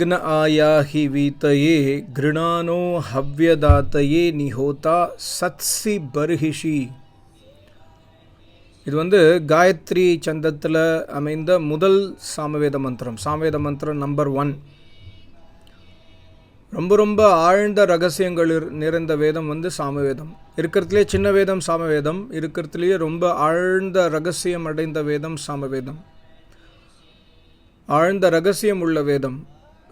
அக்ன ஆயாஹி வீத்தயே கிருணானோ ஹவ்யதாத்தையே நிஹோதா சத்சி பர்ஹிஷி இது வந்து காயத்ரி சந்தத்தில் அமைந்த முதல் சாமவேத மந்திரம். சாமவேத மந்திரம் நம்பர் ஒன் ரொம்ப ரொம்ப ஆழ்ந்த ரகசியங்கள் நிறைந்த வேதம் வந்து சாமவேதம். இருக்கிறதுலே சின்ன வேதம் சாமவேதம் இருக்கிறதுலேயே ரொம்ப ஆழ்ந்த ரகசியம் அடைந்த வேதம் சாமவேதம். ஆழ்ந்த ரகசியம் உள்ள வேதம்.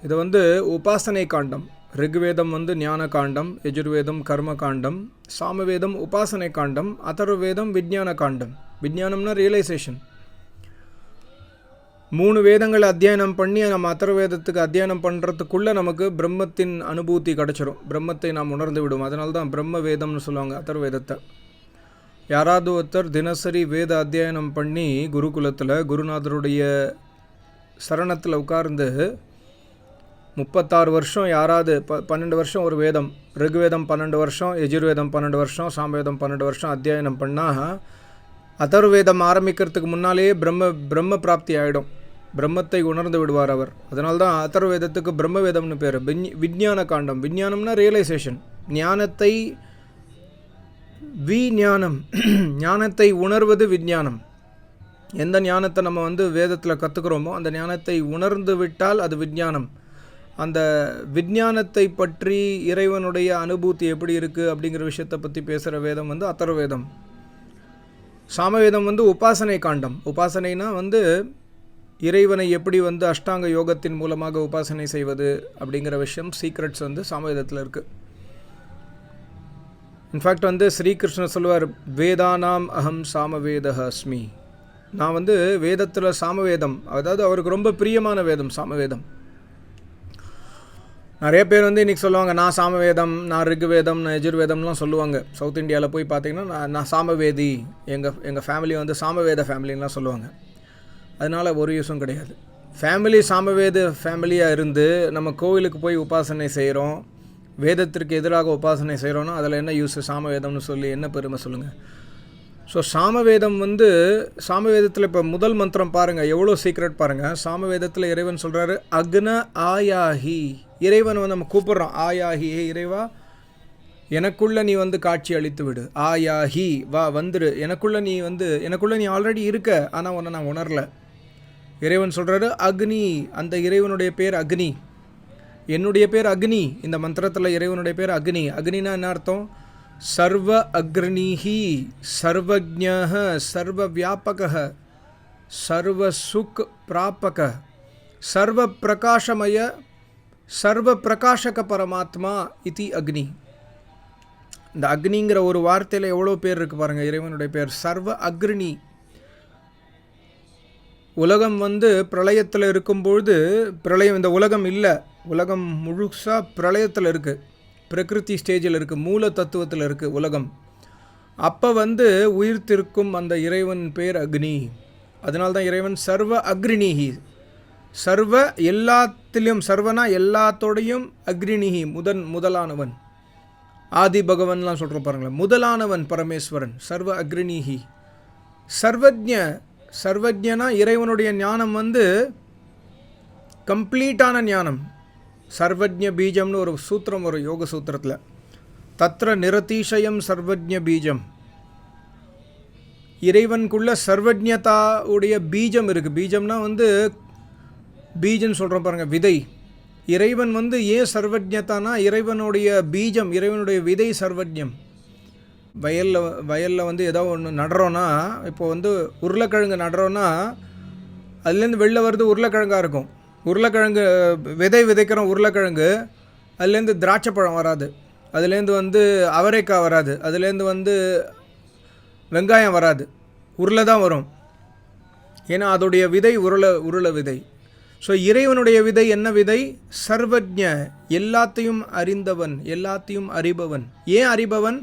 இது வந்து உபாசனை காண்டம் ரிக்வேதம் வந்து ஞான காண்டம் யஜுர்வேதம் கர்ம காண்டம் சாமவேதம் உபாசனை காண்டம் அதர்வேதம் விஞ்ஞான காண்டம். விஞ்ஞானம்னா ரியலைசேஷன் மூணு வேதங்களை அத்தியாயனம் பண்ணி நம்ம அதர்வேதத்துக்கு அத்தியாயனம் பண்ணுறதுக்குள்ளே நமக்கு பிரம்மத்தின் அனுபூதி கிடச்சிரும். பிரம்மத்தை நாம் உணர்ந்து விடும் அதனால தான் பிரம்ம வேதம்னு சொல்லுவாங்க அதர்வேதத்தை. யாராவது ஒருத்தர் தினசரி வேத அத்தியாயனம் பண்ணி குருகுலத்தில் குருநாதருடைய சரணத்தில் உட்கார்ந்து முப்பத்தாறு வருஷம் யாராவது ப பன்னெண்டு வருஷம் ஒரு வேதம் ரிகுவேதம் பன்னெண்டு வருஷம் எஜுர்வேதம் பன்னெண்டு வருஷம் சாமவேதம் பன்னெண்டு வருஷம் அத்தியாயனம் பண்ணால் அதர்வேதம் ஆரம்பிக்கிறதுக்கு முன்னாலேயே பிரம்ம பிரம்ம பிராப்தி ஆகிடும் பிரம்மத்தை உணர்ந்து விடுவார் அவர். அதனால்தான் அதர்வேதத்துக்கு பிரம்ம வேதம்னு பேர். விஞ் விஞ்ஞான காண்டம். விஞ்ஞானம்னா ரியலைசேஷன் ஞானத்தை விஞ்ஞானம் ஞானத்தை உணர்வது விஞ்ஞானம். எந்த ஞானத்தை நம்ம வந்து வேதத்தில் கற்றுக்குறோமோ அந்த ஞானத்தை உணர்ந்து விட்டால் அது விஞ்ஞானம். அந்த விஞ்ஞானத்தை பற்றி இறைவனுடைய அனுபூத்தி எப்படி இருக்குது அப்படிங்கிற விஷயத்தை பற்றி பேசுகிற வேதம் வந்து அத்தர்வேதம். சாமவேதம் வந்து உபாசனை காண்டம். உபாசனைனா வந்து இறைவனை எப்படி வந்து அஷ்டாங்க யோகத்தின் மூலமாக உபாசனை செய்வது அப்படிங்கிற விஷயம் சீக்ரெட்ஸ் வந்து சாமவேதத்தில் இருக்குது இன்ஃபேக்ட் வந்து ஸ்ரீகிருஷ்ணர் சொல்லுவார் வேதானாம் அகம் சாமவேத அஸ்மி. நான் வந்து வேதத்தில் சாமவேதம் அதாவது அவருக்கு ரொம்ப பிரியமான வேதம் சாமவேதம். நிறைய பேர் வந்து இன்றைக்கி சொல்லுவாங்க நான் சாமவேதம் நான் ரிக்வேதம் நான் எஜுர்வேதம்லாம் சொல்லுவாங்க. சவுத் இந்தியாவில் போய் பார்த்தீங்கன்னா நான் நான் சாமவேதி எங்கள் எங்கள் ஃபேமிலி வந்து சாமவேத ஃபேமிலின்லாம் சொல்லுவாங்க. அதனால் ஒரு யூஸும் கிடையாது. ஃபேமிலி சாமவேத ஃபேமிலியாக இருந்து நம்ம கோவிலுக்கு போய் உபாசனை செய்கிறோம் வேதத்திற்கு எதிராக உபாசனை செய்கிறோன்னா அதில் என்ன யூஸ் சாமவேதம்னு சொல்லி என்ன பெருமை சொல்லுங்கள் ஸோ சாமவேதம் வந்து சாமவேதத்தில் இப்போ முதல் மந்திரம் பாருங்கள் எவ்வளோ சீக்ரெட் பாருங்கள் சாமவேதத்தில் இறைவன் சொல்கிறாரு அக்ன ஆயாஹி. இறைவன் வந்து நம்ம கூப்பிட்றோம். ஆயாஹி ஏ இறைவா எனக்குள்ள நீ வந்து காட்சி அளித்து விடு. ஆயாஹி வா வந்துரு. எனக்குள்ள நீ வந்து எனக்குள்ள நீ ஆல்ரெடி இருக்க ஆனால் உன்னை நான் உணரல. இறைவன் சொல்கிறாரு அக்னி அந்த இறைவனுடைய பேர் அக்னி. என்னுடைய பேர் அக்னி. இந்த மந்திரத்தில் இறைவனுடைய பேர் அக்னி. அக்னினா என்ன அர்த்தம்? சர்வ அக்னிஹி சர்வஜ்ஞः சர்வ வியாபக சர்வ சுக் பிராபக சர்வ பிரகாசமய சர்வ பிரகாஷக பரமாத்மா இதி அக்னி. இந்த அக்னிங்கிற ஒரு வார்த்தையில் எவ்வளோ பேர் இருக்கு பாருங்க இறைவனுடைய பேர். சர்வ அக்ரிணி உலகம் வந்து பிரளயத்தில் இருக்கும்பொழுது பிரளயம் இந்த உலகம் இல்லை. உலகம் முழுசாக பிரளயத்தில் இருக்குது பிரகிருதி ஸ்டேஜில் இருக்குது மூல தத்துவத்தில் இருக்குது உலகம். அப்போ வந்து உயிர்த்திருக்கும் அந்த இறைவன் பேர் அக்னி. அதனால்தான் இறைவன் சர்வ அக்ரிணிஹி சர்வ எல்லாத்திலையும் சர்வனா எல்லாத்தோடையும் அக்ரிணிகி முதன் முதலானவன். ஆதி பகவன்லாம் சொல்கிறோம் பாருங்களேன். முதலானவன் பரமேஸ்வரன் சர்வ அக்ரிணிகி சர்வஜ்ஞ சர்வஜ்ஞனா இறைவனுடைய ஞானம் வந்து கம்ப்ளீட்டான ஞானம். சர்வஜ்ஞ பீஜம்னு ஒரு சூத்திரம் ஒரு யோக சூத்திரத்தில். தத்ர நிரதிஷயம் சர்வஜ்ஞ பீஜம். இறைவனுக்குள்ள சர்வஜதாவுடைய பீஜம் இருக்குது பீஜம்னா வந்து பீஜம்னு சொல்கிறோம் பாருங்கள் விதை. இறைவன் வந்து ஏன் சர்வஜத்தானா இறைவனுடைய பீஜம் இறைவனுடைய விதை சர்வஜம் வயலில் வயலில் வந்து ஏதோ ஒன்று நடுறோன்னா இப்போ வந்து உருளைக்கிழங்கு நடுறோன்னா அதுலேருந்து வெளில வருது உருளைக்கிழங்காக இருக்கும். உருளைக்கிழங்கு விதை விதைக்கிறோம் உருளைக்கிழங்கு அதுலேருந்து திராட்சை பழம் வராது. அதுலேருந்து வந்து அவரைக்காய் வராது. அதுலேருந்து வந்து வெங்காயம் வராது. உருளை தான் வரும். ஏன்னா அதோடைய விதை உருளை உருளை விதை. ஸோ இறைவனுடைய விதை என்ன விதை? சர்வஜ்ஞ எல்லாத்தையும் அறிந்தவன் எல்லாத்தையும் அறிபவன். ஏன் அறிபவன்?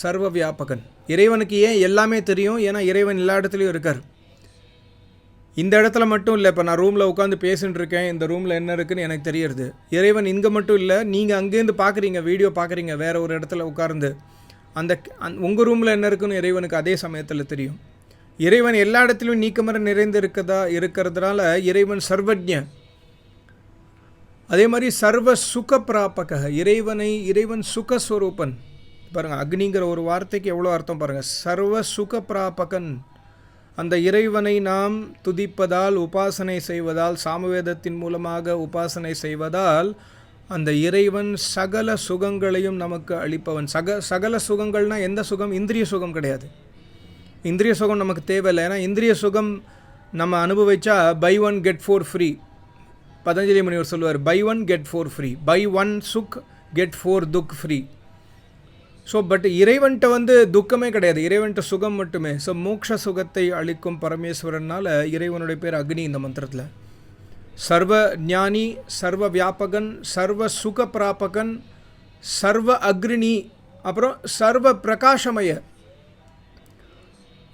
சர்வ வியாபகன் இறைவனுக்கு ஏன் எல்லாமே தெரியும்? ஏன்னா இறைவன் எல்லா இடத்துலையும் இருக்கார். இந்த இடத்துல மட்டும் இல்லை இப்போ நான் ரூமில் உட்காந்து பேசிட்டு இருக்கேன். இந்த ரூமில் என்ன இருக்குன்னு எனக்கு தெரியறது. இறைவன் இங்கே மட்டும் இல்லை நீங்கள் அங்கேருந்து பார்க்குறீங்க வீடியோ பார்க்குறீங்க வேறு ஒரு இடத்துல உட்கார்ந்து. அந்த அந் உங்கள் ரூமில் என்ன இருக்குன்னு இறைவனுக்கு அதே சமயத்தில் தெரியும். இறைவன் எல்லா இடத்துலையும் நீக்கமர நிறைந்து இருக்கதா இருக்கிறதுனால இறைவன் சர்வஜன் அதே மாதிரி சர்வ சுக பிராபக இறைவனை இறைவன் சுகஸ்வரூபன். பாருங்கள் அக்னிங்கிற ஒரு வார்த்தைக்கு எவ்வளோ அர்த்தம் பாருங்கள் சர்வ சுக பிராபகன் அந்த இறைவனை நாம் துதிப்பதால் உபாசனை செய்வதால் சாமவேதத்தின் மூலமாக உபாசனை செய்வதால் அந்த இறைவன் சகல சுகங்களையும் நமக்கு அளிப்பவன். சக சகல சுகங்கள்னா எந்த சுகம்? இந்திரிய சுகம் கிடையாது. இந்திரிய சுகம் நமக்கு தேவையில்லை. ஏன்னா இந்திரிய சுகம் நம்ம அனுபவிச்சா buy one get four free Patanjali முனிவர் சொல்லுவார் buy one get four free buy one சுக் கெட் ஃபோர் துக் ஃப்ரீ ஸோ பட் இறைவன்கிட்ட வந்து துக்கமே கிடையாது. இறைவன்கிட்ட சுகம் மட்டுமே. ஸோ மோக்ஷ சுகத்தை அளிக்கும் பரமேஸ்வரனால் இறைவனுடைய பேர் அக்னி இந்த மந்திரத்தில். சர்வ ஞானி சர்வ வியாபகன் சர்வ சுக பிராபகன் சர்வ அக்ரிணி அப்புறம் சர்வ பிரகாசமய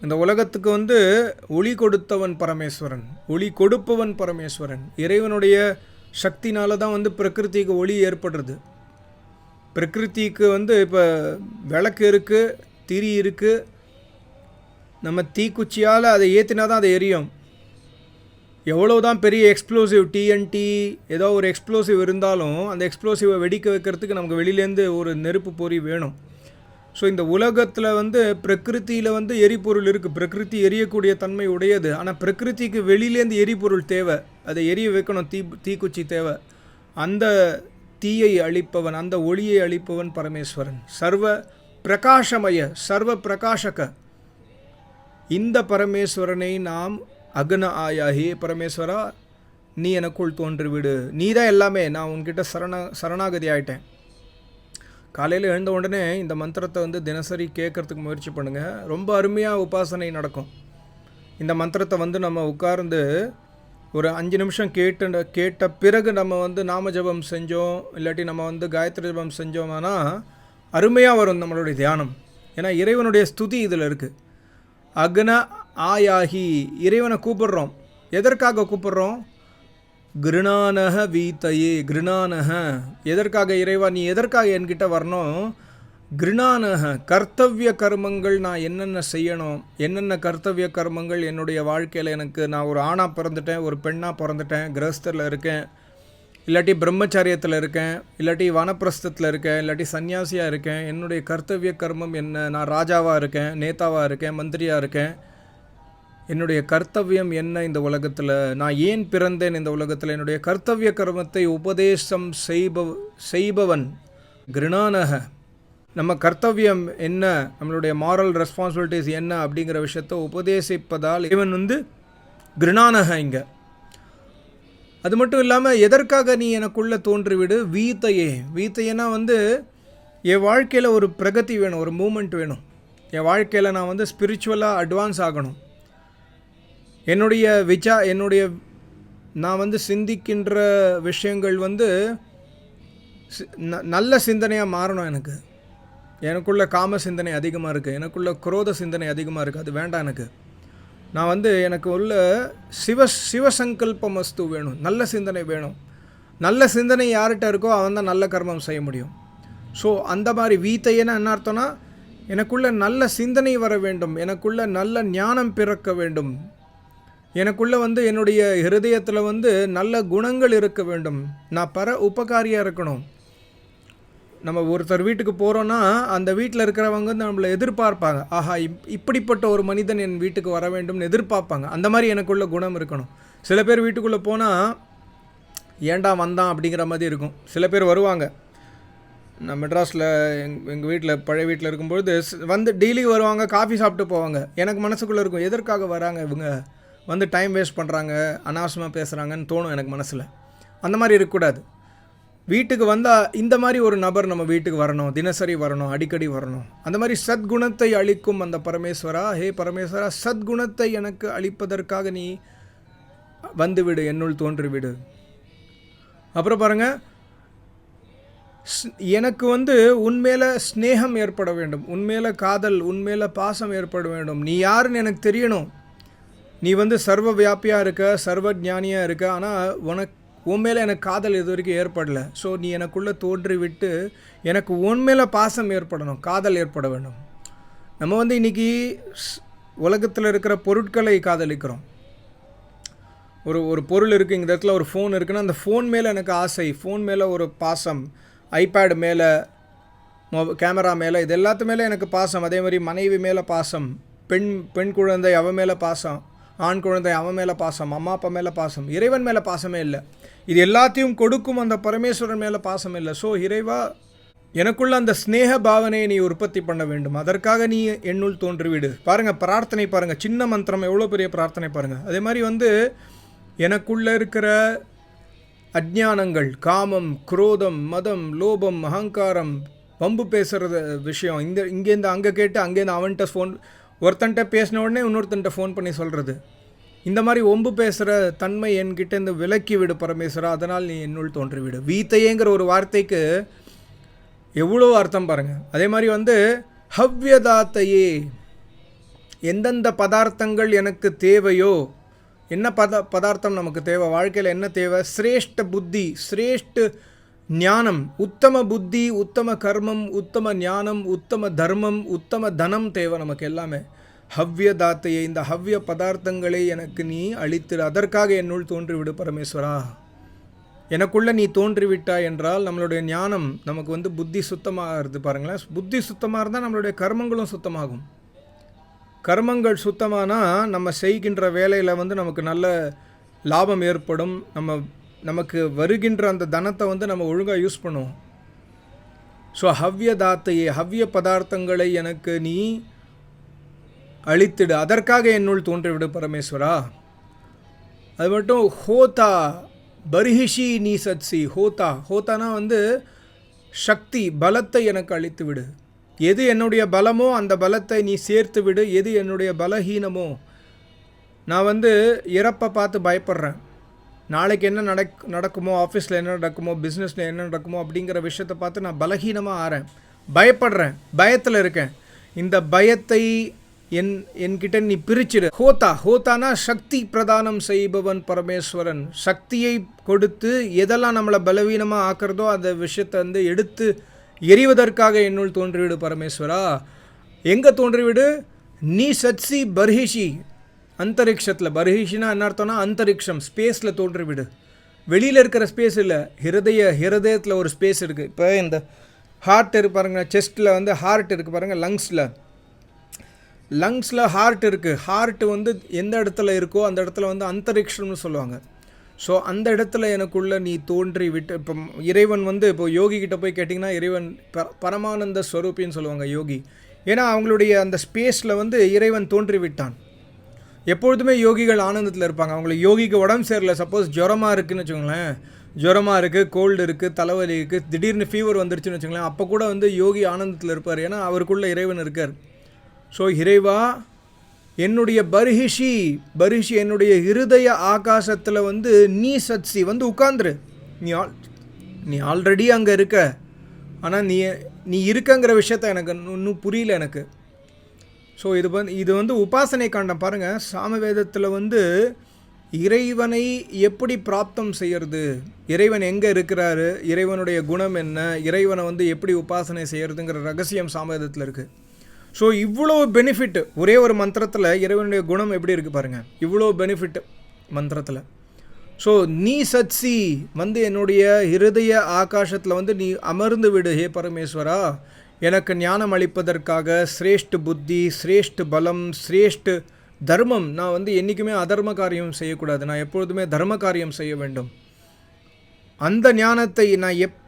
இந்த உலகத்துக்கு வந்து ஒளி கொடுத்தவன் பரமேஸ்வரன் ஒளி கொடுப்பவன் பரமேஸ்வரன். இறைவனுடைய சக்தினால தான் வந்து பிரகிருதிக்கு ஒளி ஏற்படுறது. பிரகிருதிக்கு வந்து இப்போ விளக்கு இருக்குது திரி இருக்குது நம்ம தீக்குச்சியால் அதை ஏற்றினா தான் அது எரியும். எவ்வளோ தான் பெரிய எக்ஸ்ப்ளோசிவ் டிஎன்டி ஏதோ ஒரு எக்ஸ்ப்ளோசிவ் இருந்தாலும் அந்த எக்ஸ்ப்ளோசிவை வெடிக்க வைக்கிறதுக்கு நமக்கு வெளியிலேருந்து ஒரு நெருப்பு பொறி வேணும். ஸோ இந்த உலகத்தில் வந்து பிரகிருத்தியில் வந்து எரிபொருள் இருக்குது பிரகிருதி எரியக்கூடிய தன்மை உடையது. ஆனால் பிரகிருதிக்கு வெளியிலேருந்து எரிபொருள் தேவை. அதை எரிய வைக்கணும். தீ தீக்குச்சி தேவை. அந்த தீயை அழிப்பவன் அந்த ஒளியை அழிப்பவன் பரமேஸ்வரன். சர்வ பிரகாசமய சர்வ பிரகாஷக. இந்த பரமேஸ்வரனை நாம் அக்ன ஆயாஹி பரமேஸ்வரா நீ எனக்குள் தோன்றிவிடு. நீ தான் எல்லாமே. நான் உன்கிட்ட சரண சரணாகதி ஆயிட்டேன். காலையில் எழுந்த உடனே இந்த மந்திரத்தை வந்து தினசரி கேட்குறதுக்கு முயற்சி பண்ணுங்கள் ரொம்ப அருமையாக உபாசனை நடக்கும். இந்த மந்திரத்தை வந்து நம்ம உட்கார்ந்து ஒரு அஞ்சு நிமிஷம் கேட்டு கேட்ட பிறகு நம்ம வந்து நாம ஜபம் செஞ்சோம் இல்லாட்டி நம்ம வந்து காயத்ரி ஜபம் செஞ்சோம்னா அருமையாக வரும் நம்மளுடைய தியானம். ஏன்னா இறைவனுடைய ஸ்துதி இதில் இருக்குது அக்ன ஆயாகி இறைவனை கூப்பிடுறோம். எதற்காக கூப்பிடுறோம்? கிருணானக வீத்தையே கிருணானக. எதற்காக இறைவா நீ எதற்காக என்கிட்ட வரணும் கிருணானக கர்த்தவிய கர்மங்கள் நான் என்னென்ன செய்யணும் என்னென்ன கர்த்தவிய கர்மங்கள் என்னுடைய வாழ்க்கையில் எனக்கு நான் ஒரு ஆணாக பிறந்துட்டேன் ஒரு பெண்ணாக பிறந்துட்டேன் கிரகஸ்தரில் இருக்கேன் இல்லாட்டி பிரம்மச்சாரியத்தில் இருக்கேன் இல்லாட்டி வனப்பிரஸ்தத்தில் இருக்கேன் இல்லாட்டி சன்னியாசியாக இருக்கேன் என்னுடைய கர்த்தவிய கர்மம் என்ன நான் ராஜாவாக இருக்கேன் நேதாவாக இருக்கேன் மந்திரியாக இருக்கேன் என்னுடைய கர்த்தவியம் என்ன இந்த உலகத்தில்? நான் ஏன் பிறந்தேன் இந்த உலகத்தில்? என்னுடைய கர்த்தவிய கர்மத்தை உபதேசம் செய்ப செய்பவன் கிருணானக. நம்ம கர்த்தவியம் என்ன? நம்மளுடைய மாரல் ரெஸ்பான்சிபிலிட்டிஸ் என்ன? அப்படிங்கிற விஷயத்தை உபதேசிப்பதால் இவன் வந்து கிருணானக இங்கே. அது மட்டும் இல்லாமல் எதற்காக நீ எனக்குள்ளே தோன்றிவிடு? வீத்தையே. வீத்தையனா வந்து என் வாழ்க்கையில் ஒரு பிரகதி வேணும் ஒரு மூமெண்ட் வேணும். என் வாழ்க்கையில் நான் வந்து ஸ்பிரிச்சுவலாக அட்வான்ஸ் ஆகணும். என்னுடைய விச்சா என்னுடைய நான் வந்து சிந்திக்கின்ற விஷயங்கள் வந்து சி- ந- நல்ல சிந்தனையாக மாறணும் எனக்கு. எனக்குள்ள காம சிந்தனை அதிகமாக இருக்குது எனக்குள்ள குரோத சிந்தனை அதிகமாக இருக்குது அது வேண்டாம் எனக்கு. நான் வந்து எனக்கு உள்ள சிவ சிவசங்கல்பம் வஸ்து வேணும். நல்ல சிந்தனை வேணும். நல்ல சிந்தனை யார்கிட்ட இருக்கோ அவன் தான் நல்ல கர்மம் செய்ய முடியும். ஸோ அந்த மாதிரி வீத்தையனா என்ன அர்த்தம்னா எனக்குள்ள நல்ல சிந்தனை வர வேண்டும். எனக்குள்ள நல்ல ஞானம் பிறக்க வேண்டும். எனக்குள்ளே வந்து என்னுடைய ஹிருதயத்தில் வந்து நல்ல குணங்கள் இருக்க வேண்டும். நான் பர உபகாரியாக இருக்கணும். நம்ம ஒருத்தர் வீட்டுக்கு போகிறோன்னா அந்த வீட்டில் இருக்கிறவங்க வந்து நம்மளை எதிர்பார்ப்பாங்க. ஆஹா இப் இப்படிப்பட்ட ஒரு மனிதன் என் வீட்டுக்கு வர வேண்டும்னு எதிர்பார்ப்பாங்க. அந்த மாதிரி எனக்குள்ள குணம் இருக்கணும். சில பேர் வீட்டுக்குள்ளே போனால் ஏன்டா வந்தான் அப்படிங்கிற மாதிரி இருக்கும். சில பேர் வருவாங்க. நான் மெட்ராஸில் எங் எங்கள் வீட்டில் பழைய வீட்டில் இருக்கும்பொழுது வந்து டெய்லி வருவாங்க காஃபி சாப்பிட்டு போவாங்க. எனக்கு மனசுக்குள்ளே இருக்கும் எதற்காக வராங்க இவங்க? வந்து டைம் வேஸ்ட் பண்ணுறாங்க அனாவசியமாக பேசுகிறாங்கன்னு தோணும் எனக்கு மனசில். அந்த மாதிரி இருக்கக்கூடாது. வீட்டுக்கு வந்தால் இந்த மாதிரி ஒரு நபர் நம்ம வீட்டுக்கு வரணும் தினசரி வரணும் அடிக்கடி வரணும். அந்த மாதிரி சத்குணத்தை அளிக்கும் அந்த பரமேஸ்வரா ஹே பரமேஸ்வரா சத்குணத்தை எனக்கு அளிப்பதற்காக நீ வந்துவிடு என்னுள் தோன்றிவிடு. அப்புறம் பாருங்கள் ஸ்- எனக்கு வந்து உண்மையில் ஸ்னேகம் ஏற்பட வேண்டும் உண்மையில் காதல் உண்மையில் பாசம் ஏற்பட வேண்டும். நீ யாருன்னு எனக்கு தெரியணும். நீ வந்து சர்வ வியாபியாக இருக்க சர்வ ஞானியாக இருக்க ஆனால் உனக்கு உன் மேலே எனக்கு காதல் இது வரைக்கும் ஏற்படல. ஸோ நீ எனக்குள்ளே தோன்றி விட்டு எனக்கு உன் மேலே பாசம் ஏற்படணும் காதல் ஏற்பட வேண்டும். நம்ம வந்து இன்றைக்கி உலகத்தில் இருக்கிற பொருட்களை காதலிக்கிறோம். ஒரு ஒரு பொருள் இருக்குது இந்த இடத்துல ஒரு ஃபோன் இருக்குன்னா அந்த ஃபோன் மேலே எனக்கு ஆசை ஃபோன் மேலே ஒரு பாசம் ஐபேடு மேலே மொப கேமரா மேலே இது எல்லாத்து மேலே எனக்கு பாசம். அதே மாதிரி மனைவி மேலே பாசம் பெண் பெண் குழந்தை அவன் மேலே பாசம். ஆண் குழந்தை அவன் மேலே பாசம் அம்மா அப்பா மேலே பாசம் இறைவன் மேலே பாசமே இல்லை. இது எல்லாத்தையும் கொடுக்கும் அந்த பரமேஸ்வரன் மேலே பாசம் இல்லை. ஸோ இறைவா எனக்குள்ள அந்த ஸ்னேக பாவனையை நீ உற்பத்தி பண்ண வேண்டும். அதற்காக நீ என்னுள் தோன்றிவிடு. பாருங்கள் பிரார்த்தனை பாருங்கள் சின்ன மந்திரம் எவ்வளோ பெரிய பிரார்த்தனை பாருங்கள் அதே மாதிரி வந்து எனக்குள்ள இருக்கிற அஜ்ஞானங்கள் காமம் குரோதம் மதம் லோபம் அகங்காரம் வம்பு பேசுறது விஷயம் இந்த இங்கேருந்து அங்கே கேட்டு அங்கேருந்து அவன்கிட்ட ஃபோன் ஒருத்தன்ட்ட பேசின உடனே இன்னொருத்தன்ட்ட ஃபோன் பண்ணி சொல்கிறது இந்த மாதிரி ஒம்பு பேசுகிற தன்மை என்கிட்ட இந்த விலக்கி விடு பரமேஸ்வரா அதனால் நீ என்னுள் தோன்றிவிடு. வீத்தையேங்கிற ஒரு வார்த்தைக்கு எவ்வளோ அர்த்தம் பாருங்கள் அதே மாதிரி வந்து ஹவ்யதாத்தையே எந்தெந்த பதார்த்தங்கள் எனக்கு தேவையோ என்ன பத பதார்த்தம் நமக்கு தேவை வாழ்க்கையில் என்ன தேவை? சிரேஷ்ட புத்தி சிரேஷ்ட ஞானம் உத்தம புத்தி உத்தம கர்மம் உத்தம ஞானம் உத்தம தர்மம் உத்தம தனம் தேவை நமக்கு எல்லாமே. ஹவ்ய தாத்தையை இந்த ஹவ்ய பதார்த்தங்களை எனக்கு நீ அளித்திரு அதற்காக என்னுள் தோன்றிவிடு பரமேஸ்வரா. எனக்குள்ள நீ தோன்றிவிட்டாய் என்றால் நம்மளுடைய ஞானம் நமக்கு வந்து புத்தி சுத்தமாகிறது பாருங்களேன். புத்தி சுத்தமாக இருந்தால் நம்மளுடைய கர்மங்களும் சுத்தமாகும். கர்மங்கள் சுத்தமானால் நம்ம செய்கின்ற வேலையில் வந்து நமக்கு நல்ல லாபம் ஏற்படும். நம்ம நமக்கு வருகின்ற அந்த தனத்தை வந்து நம்ம ஒழுங்காக யூஸ் பண்ணுவோம். ஸோ ஹவ்ய தாத்தையே ஹவ்ய பதார்த்தங்களை எனக்கு நீ அழித்திடு. அதற்காக என்னுள் தோன்றிவிடு பரமேஸ்வரா. அது மட்டும் ஹோதா பரிஹிஷி நீ சத்சி ஹோதா. ஹோதானா வந்து சக்தி பலத்தை எனக்கு அழித்து விடு எது என்னுடைய பலமோ அந்த பலத்தை நீ சேர்த்து விடு எது என்னுடைய பலஹீனமோ. நான் வந்து இறப்பை பார்த்து பயப்படுறேன். நாளைக்கு என்ன நடக் நடக்குமோ ஆஃபீஸில் என்ன நடக்குமோ பிஸ்னஸில் என்ன நடக்குமோ அப்படிங்கிற விஷயத்தை பார்த்து நான் பலகீனமாக ஆறேன். பயப்படுறேன். பயத்தில் இருக்கேன். இந்த பயத்தை என் என்கிட்ட நீ பிரிச்சிடு. ஹோதா ஹோதானா சக்தி பிரதானம் செய்பவன் பரமேஸ்வரன். சக்தியை கொடுத்து எதெல்லாம் நம்மளை பலவீனமாக ஆக்கிறதோ அந்த விஷயத்தை வந்து எடுத்து எறிவதற்காக என்னுள் தோன்றிவிடு பரமேஸ்வரா. எங்கே தோன்றிவிடு? நீ சச்சி பர்ஹிஷி. அந்தரிக்ஷத்தில் பர்ஹிஷினா என்ன அர்த்தம்னா அந்தரிக்ஷம் ஸ்பேஸில் தோன்றிவிடு. வெளியில் இருக்கிற ஸ்பேஸ் இல்லை ஹிருதய ஹிருதயத்தில் ஒரு ஸ்பேஸ் இருக்குது இப்போ இந்த ஹார்ட் இருக்கு பாருங்கள் செஸ்ட்டில் வந்து ஹார்ட் இருக்குது பாருங்கள் லங்ஸில் லங்ஸில் ஹார்ட் இருக்குது ஹார்ட் வந்து எந்த இடத்துல இருக்கோ அந்த இடத்துல வந்து அந்தரிக்ஷம்னு சொல்லுவாங்க. ஸோ அந்த இடத்துல எனக்குள்ளே நீ தோன்றி விட்டு இப்போ இறைவன் வந்து இப்போ யோகி கிட்ட போய் கேட்டிங்கன்னா இறைவன் ப பரமானந்த ஸ்வரூபின்னு சொல்லுவாங்க யோகி. ஏன்னா அவங்களுடைய அந்த ஸ்பேஸில் வந்து இறைவன் தோன்றி விட்டான் எப்பொழுதுமே யோகிகள் ஆனந்தத்தில் இருப்பாங்க. அவங்களுக்கு யோகிக்கு உடம்பு சரியில்லை. சப்போஸ் ஜுரமாக இருக்குதுன்னு வச்சுக்கோங்களேன். ஜுரமாக இருக்குது கோல்டு இருக்குது தலைவலி இருக்குது திடீர்னு ஃபீவர் வந்துருச்சுன்னு வச்சுக்கோங்களேன். அப்போ கூட வந்து யோகி ஆனந்தத்தில் இருப்பார். ஏன்னா அவருக்குள்ளே இறைவன் இருக்கார். ஸோ இறைவா என்னுடைய பரிஹிஷி பர்ஹிஷி என்னுடைய இருதய ஆகாசத்தில் வந்து நீ சத்சி வந்து உட்காந்துரு நீ ஆல் நீ ஆல்ரெடி அங்கே இருக்க. ஆனால் நீ நீ இருக்கங்கிற விஷயத்த எனக்கு இன்னும் புரியல எனக்கு. ஸோ இது வந்து இது வந்து உபாசனை காண்டம். பாருங்கள் சாமவேதத்தில் வந்து இறைவனை எப்படி பிராப்தம் செய்யறது? இறைவன் எங்கே இருக்கிறாரு? இறைவனுடைய குணம் என்ன? இறைவனை வந்து எப்படி உபாசனை செய்யறதுங்கிற ரகசியம் சாமவேதத்தில் இருக்குது ஸோ இவ்வளோ பெனிஃபிட் ஒரே ஒரு மந்திரத்தில் இறைவனுடைய குணம் எப்படி இருக்குது பாருங்கள் இவ்வளோ பெனிஃபிட் மந்திரத்தில். ஸோ நீ சச்சி வந்து என்னுடைய இருதய ஆகாசத்தில் வந்து நீ அமர்ந்து விடு ஹே பரமேஸ்வரா. எனக்கு ஞானம் அளிப்பதற்காக சிரேஷ்ட புத்தி சிரேஷ்ட பலம் சிரேஷ்ட தர்மம். நான் வந்து என்றைக்குமே அதர்ம காரியம் செய்யக்கூடாது. நான் எப்பொழுதுமே தர்ம காரியம் செய்ய வேண்டும். அந்த ஞானத்தை நான் எப்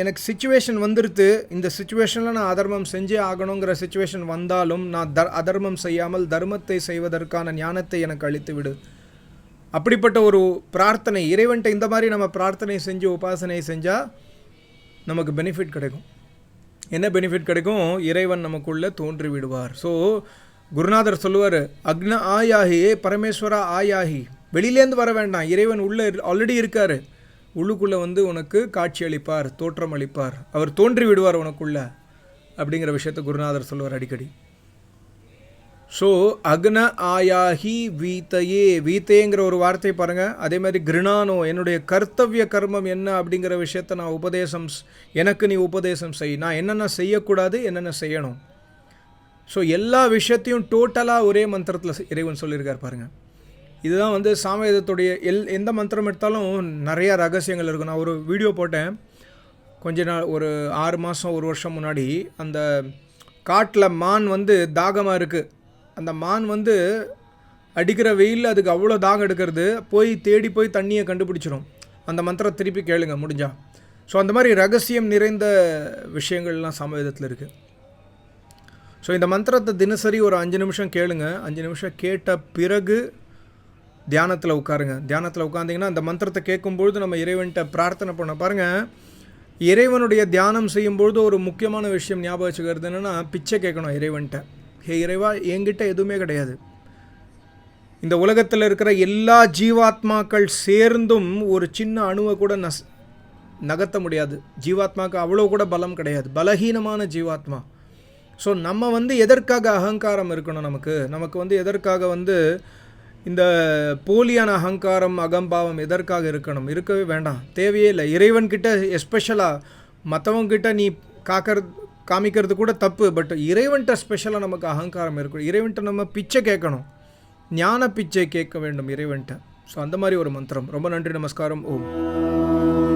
எனக்கு சுச்சுவேஷன் வந்துடுத்து இந்த சுச்சுவேஷனில் நான் அதர்மம் செஞ்சே ஆகணுங்கிற சுச்சுவேஷன் வந்தாலும் நான் த அதர்மம் செய்யாமல் தர்மத்தை செய்வதற்கான ஞானத்தை எனக்கு அளித்து விடு அப்படிப்பட்ட ஒரு பிரார்த்தனை இறைவன்ட்ட இந்த மாதிரி நம்ம பிரார்த்தனை செஞ்சு உபாசனை செஞ்சால் நமக்கு பெனிஃபிட் கிடைக்கும். என்ன பெனிஃபிட் கிடைக்கும்? இறைவன் நமக்குள்ளே தோன்றி விடுவார் ஸோ குருநாதர் சொல்லுவார் அக்ன ஆயாகியே பரமேஸ்வரா ஆயாகி. வெளியிலேருந்து வர வேண்டாம். இறைவன் உள்ளே ஆல்ரெடி இருக்கார். உள்ளுக்குள்ளே வந்து உனக்கு காட்சி அளிப்பார் தோற்றம் அளிப்பார். அவர் தோன்றி விடுவார் உனக்குள்ள அப்படிங்கிற விஷயத்தை குருநாதர் சொல்லுவார் அடிக்கடி. ஸோ அக்ன ஆயாஹி வீத்தையே வீத்தையேங்கிற ஒரு வார்த்தை பாருங்கள் அதே மாதிரி கிருணானோ என்னுடைய கர்த்தவிய கர்மம் என்ன அப்படிங்கிற விஷயத்தை நான் உபதேசம் எனக்கு நீ உபதேசம் செய். நான் என்னென்ன செய்யக்கூடாது என்னென்ன செய்யணும். ஸோ எல்லா விஷயத்தையும் டோட்டலாக ஒரே மந்திரத்தில் இறைவன் சொல்லியிருக்கார் பாருங்கள் இதுதான் வந்து சாமவேதத்துடைய எல் எந்த மந்திரம் எடுத்தாலும் நிறையா ரகசியங்கள் இருக்கும். நான் ஒரு வீடியோ போட்டேன். கொஞ்ச நாள் ஒரு ஆறு மாதம் ஒரு வருஷம் முன்னாடி அந்த காட்டில் மான் வந்து தாகமாக இருக்குது அந்த மான் வந்து அடிக்கிற வெயிலில் அதுக்கு அவ்வளோ தாகம் எடுக்கிறது. போய் தேடி போய் தண்ணியை கண்டுபிடிச்சிரும். அந்த மந்திரம் திருப்பி கேளுங்க முடிஞ்சா. ஸோ அந்த மாதிரி ரகசியம் நிறைந்த விஷயங்கள்லாம் சமவேதத்தில் இருக்குது ஸோ இந்த மந்திரத்தை தினசரி ஒரு அஞ்சு நிமிஷம் கேளுங்க. அஞ்சு நிமிஷம் கேட்ட பிறகு தியானத்தில் உட்காருங்க. தியானத்தில் உட்காந்திங்கன்னா அந்த மந்திரத்தை கேட்கும்பொழுது நம்ம இறைவன்கிட்ட பிரார்த்தனை பண்ண பாருங்கள் இறைவனுடைய தியானம் செய்யும்பொழுது ஒரு முக்கியமான விஷயம் ஞாபகம் வச்சுக்கிறது என்னென்னா பிச்சை கேட்கணும் இறைவன்கிட்ட ஹே இறைவா என்கிட்ட எதுவுமே கிடையாது. இந்த உலகத்தில் இருக்கிற எல்லா ஜீவாத்மாக்கள் சேர்ந்தும் ஒரு சின்ன அணுவை கூட நஸ் நகர்த்த முடியாது. ஜீவாத்மாவுக்கு அவ்வளோ கூட பலம் கிடையாது. பலகீனமான ஜீவாத்மா. ஸோ நம்ம வந்து எதற்காக அகங்காரம் இருக்கணும் நமக்கு? நமக்கு வந்து எதற்காக வந்து இந்த போலியான அகங்காரம் அகம்பாவம் எதற்காக இருக்கணும்? இருக்கவே வேண்டாம். தேவையே இல்லை. இறைவன்கிட்ட எஸ்பெஷலாக மற்றவங்கிட்ட நீ காக்கிறது காமிக்கிறது கூட தப்பு பட் இறைவன்கிட்ட ஸ்பெஷலாக நமக்கு அகங்காரம் இருக்கணும். இறைவன்கிட்ட நம்ம பிச்சை கேட்கணும். ஞான பிச்சை கேட்க வேண்டும் இறைவன்கிட்ட ஸோ அந்த மாதிரி ஒரு மந்திரம். ரொம்ப நன்றி நமஸ்காரம். ஓம்.